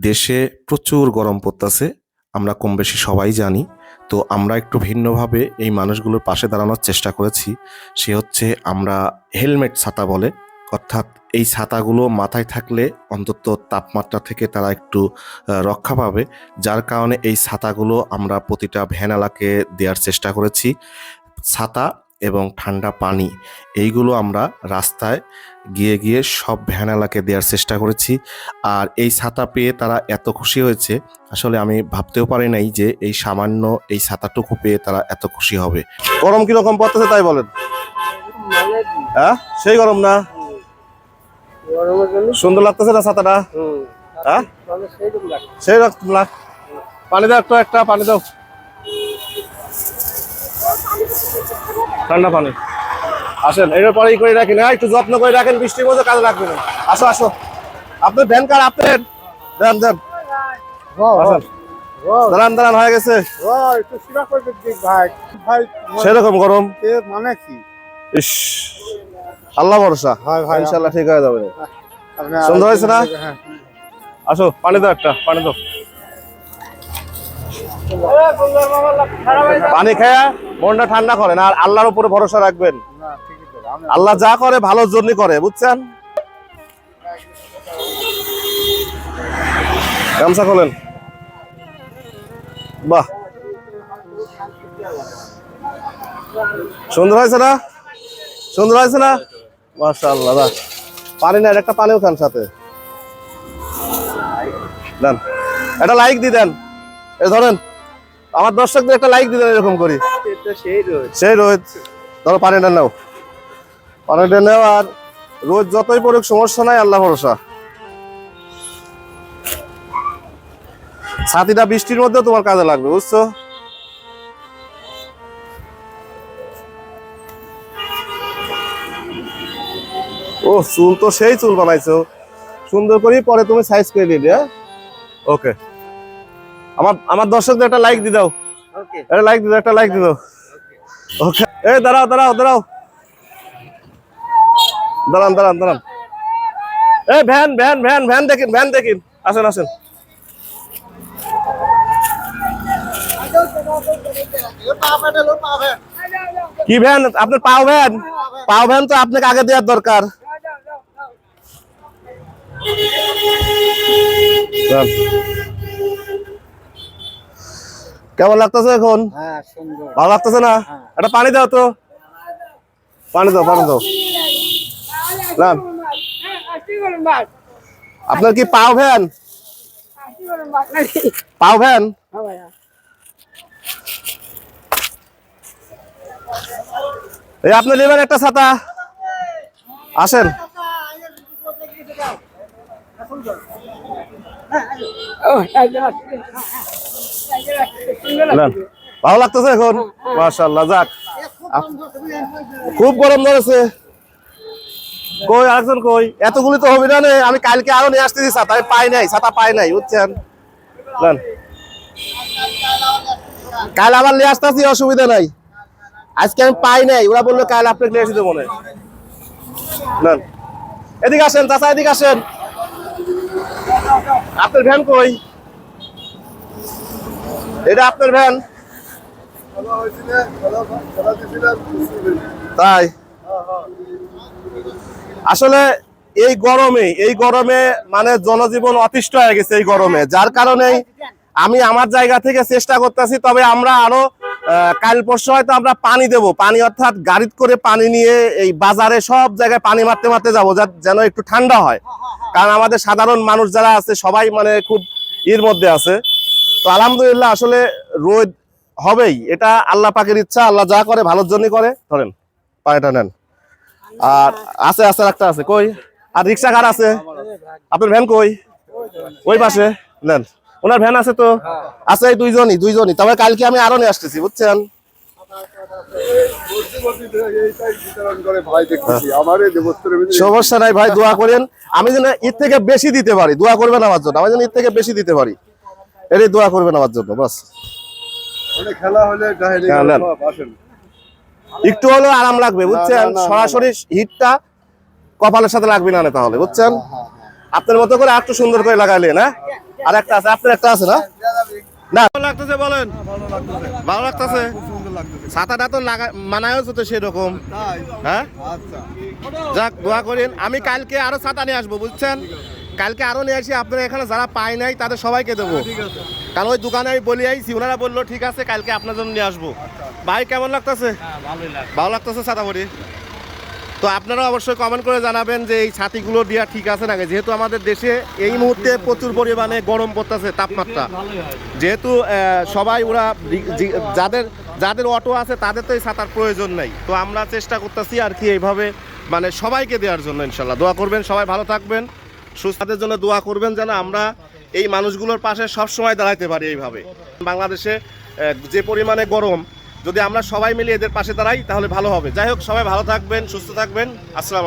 দেশে প্রচুর গরম পড়তেছে, আমরা কম বেশি সবাই জানি। তো আমরা একটু ভিন্নভাবে এই মানুষগুলোর পাশে দাঁড়ানোর চেষ্টা করেছি। সে হচ্ছে আমরা হেলমেট ছাতা বলে। অর্থাৎ এই ছাতাগুলো মাথায় থাকলে অন্তত তাপমাত্রা থেকে তারা একটু রক্ষা পাবে। যার কারণে এই ছাতাগুলো আমরা প্রতিটা ভ্যানালাকে দেওয়ার চেষ্টা করেছি। ছাতা এবং ঠান্ডা পানি। এইগুলো আমরা রাস্তায় গিয়ে গিয়ে সব ভ্যানালাকে দেওয়ার চেষ্টা করেছি। আর এই ছাতা পেয়ে তারা এত খুশি হয়েছে আসলে আমি ভাবতেও পারি নাই যে এই সামান্য এই ছাতাটুকু পেয়ে তারা এত খুশি হবে। গরম কীরকম পড়তেছে তাই বলেন? হ্যাঁ সেই গরম না? সুন্দর লাগতেছে না ছাতাটা? হ্যাঁ সেই রকম লাগ পানি দাও একটু একটা পানি দাও। ঠান্ডা পানি। আসেন এর পরে ই করে রাখেন হ্যাঁ একটু যত্ন করে রাখেন বৃষ্টির মধ্যে কাজে লাগবে না। আসো আসো। আপনার ভ্যান কার আপনার? দেন দেন দাঁড়ান দাঁড়ান হয়ে গেছে। সেরকম গরম? মানে কি ইস আল্লাহ ভরসা। ভাই ইনশাল্লাহ ঠিক হয়ে যাবে। আপনি সুন্দর হয়েছে না? হ্যাঁ। আসো পানি দাও একটা পানি দাও। পানি খেয়ে মনটা ঠান্ডা করেন আর আল্লাহর উপরে ভরসা রাখবেন। আল্লাহ যা করে ভালোর জন্য করে বুঝছেন? গামছা খোলেন। বাহ। সুন্দর হয়েছে না? সুন্দর হয়েছে না? মাশাআল্লাহ বাহ। পানি না একটা পানিও খান সাথে। দেন। একটা লাইক দি দেন। এ ধরেন আমার দর্শকদের একটা লাইক দিতেন এরকম করি। সেই রোজ। রোদ। ধরো পানিটা নাও। পানিটা নাও আর রোদ যতই পড়ুক, সমস্যা নাই, আল্লাহ ভরসা। ছাতিটা বৃষ্টির মধ্যেও তোমার কাজে লাগবে, বুঝছ? ও চুল তো সেই চুল বানাইছো। সুন্দর করে পরে তুমি সাইজ করে দিলে হ্যাঁ? ওকে আমার আমার দর্শকদের একটা লাইক দি দাও. একটা লাইক দি দাও একটা লাইক দি দাও। ওকে এই দাঁড়াও দাঁড়াও দাঁড়াও। দাঁড়ান দাঁড়ান দাঁড়ান। এই ভ্যান ভ্যান ভ্যান ভ্যান দেখিন ভ্যান দেখিন। আসেন আসেন। কি ভ্যান? আপনার পাও ভ্যান? পাও ভ্যান তো আপনাকে আগে দেওয়ার দরকার। কেমন লাগতেছে এখন? হ্যাঁ, ভালো লাগতেছে না? একটা পানি দাও তো। পানি দাও পানি দাও। লান আপনার কি পাও ভ্যান পাও ভ্যান এই আপনি নেবেন একটা ছাতা। আসেন। ভালো লাগতেছে এখন? মাশাআল্লাহ, যাক। খুব গরম ধরেছে। কই, আরেকজন কই? এতগুলি তো হবে না আমি কালকে আরও নিয়ে আসতেছি ছাতা পাই নাই, ছাতা পাই নাই, বুঝছেন। কাল আবার নিয়ে আসতেছি, অসুবিধা নাই। আজকে আমি পাই নাই, ওরা বলল কাল আপনাকে নিয়ে এসে দেবো না। নেন। এদিকে আসেন, চাচা, এদিকে আসেন। আপনার ভ্যান কই? এটা আপনার ভ্যান? তাই? আসলে এই গরমে এই গরমে মানে জনজীবন অতিষ্ঠ হয়ে গেছে এই গরমে, যার কারণে আমি আমার জায়গা থেকে চেষ্টা করতেছি, তবে আমরা আরও কাল পরশু হয়তো আমরা পানি দেব। পানি অর্থাৎ গাড়িত করে পানি নিয়ে এই বাজারে সব জায়গায় পানি মারতে মারতে যাব যেন একটু ঠান্ডা হয়। কারণ আমাদের সাধারণ মানুষ যারা আছে, সবাই মানে খুব এর মধ্যে আছে। তো আলহামদুলিল্লাহ আসলে রোদ হবেই। এটা আল্লাহ পাকের ইচ্ছা, আল্লাহ যা করে, ভালোর জন্যই করে। ধরেন, পানিটা নেন। আর আছে আছে, একটা আছে। কই? আর রিক্সা কার আছে। আপনার ভ্যান কই? ওই পাশে। নেন। ওনার ভ্যান আছে তো? আছে এই দুইজনই দুইজনই। তবে কালকে আমি আরও নিয়ে আসতেছি বুঝছেন? সমস্যা নাই ভাই দোয়া করেন। আমি যেন ঈদ থেকে বেশি দিতে পারি দোয়া করবেন আমার জন্য। আমি যেন ঈদ থেকে বেশি দিতে পারি। এটাই দোয়া করবেন আমার জন্য বাস। হ্যাঁ। একটু হলেও আরাম লাগবে বুঝছেন? না, না, সরাসরি হিটটা কপালের সাথে লাগবে না না তাহলে বুঝছেন? আপনার মতো করে একটু সুন্দর করে লাগাইলেন হ্যাঁ? আর একটা আছে আপনার একটা আছে না? না। ভালো লাগতেছে বলেন। ভালো লাগতেছে। ভালো সুন্দর লাগতেছে। ছাতাটা তো লাগা মানায়ও তো সেরকম। হ্যাঁ? আচ্ছা। যাক দোয়া করেন। আমি কালকে আরও ছাতা নিয়ে আসব বুঝছেন? কালকে আরও নিয়ে আসি আপনারা এখানে যারা পায় নাই তাদের সবাইকে দেবো। কারণ ওই দোকানে আমি বলি আইছি ওনারা বলল ঠিক আছে কালকে আপনার জন্য নিয়ে আসব। ভাই কেমন লাগতেছে? ভালো লাগতেছে ছাতা পরি তো আপনারা অবশ্যই কমেন্ট করে জানাবেন যে এই ছাতিগুলো দেওয়া ঠিক আছে নাকি? যেহেতু আমাদের দেশে এই মুহূর্তে প্রচুর পরিমাণে গরম পড়তেছে তাপমাত্রা। যেহেতু সবাই ওরা যাদের যাদের অটো আছে তাদের তো এই ছাতার প্রয়োজন নেই। তো আমরা চেষ্টা করতেছি আর কি এইভাবে মানে সবাইকে দেওয়ার জন্য ইনশাল্লাহ। দোয়া করবেন, সবাই ভালো থাকবেন, সুস্থাদের জন্য দোয়া করবেন যেন আমরা এই মানুষগুলোর পাশে সব সময় দাঁড়াইতে পারি এইভাবে। বাংলাদেশে যে পরিমাণে গরম যদি আমরা সবাই মিলে এদের পাশে দাঁড়াই, তাহলে ভালো হবে। যাই হোক, সবাই ভালো থাকবেন, সুস্থ থাকবেন। আসসালাম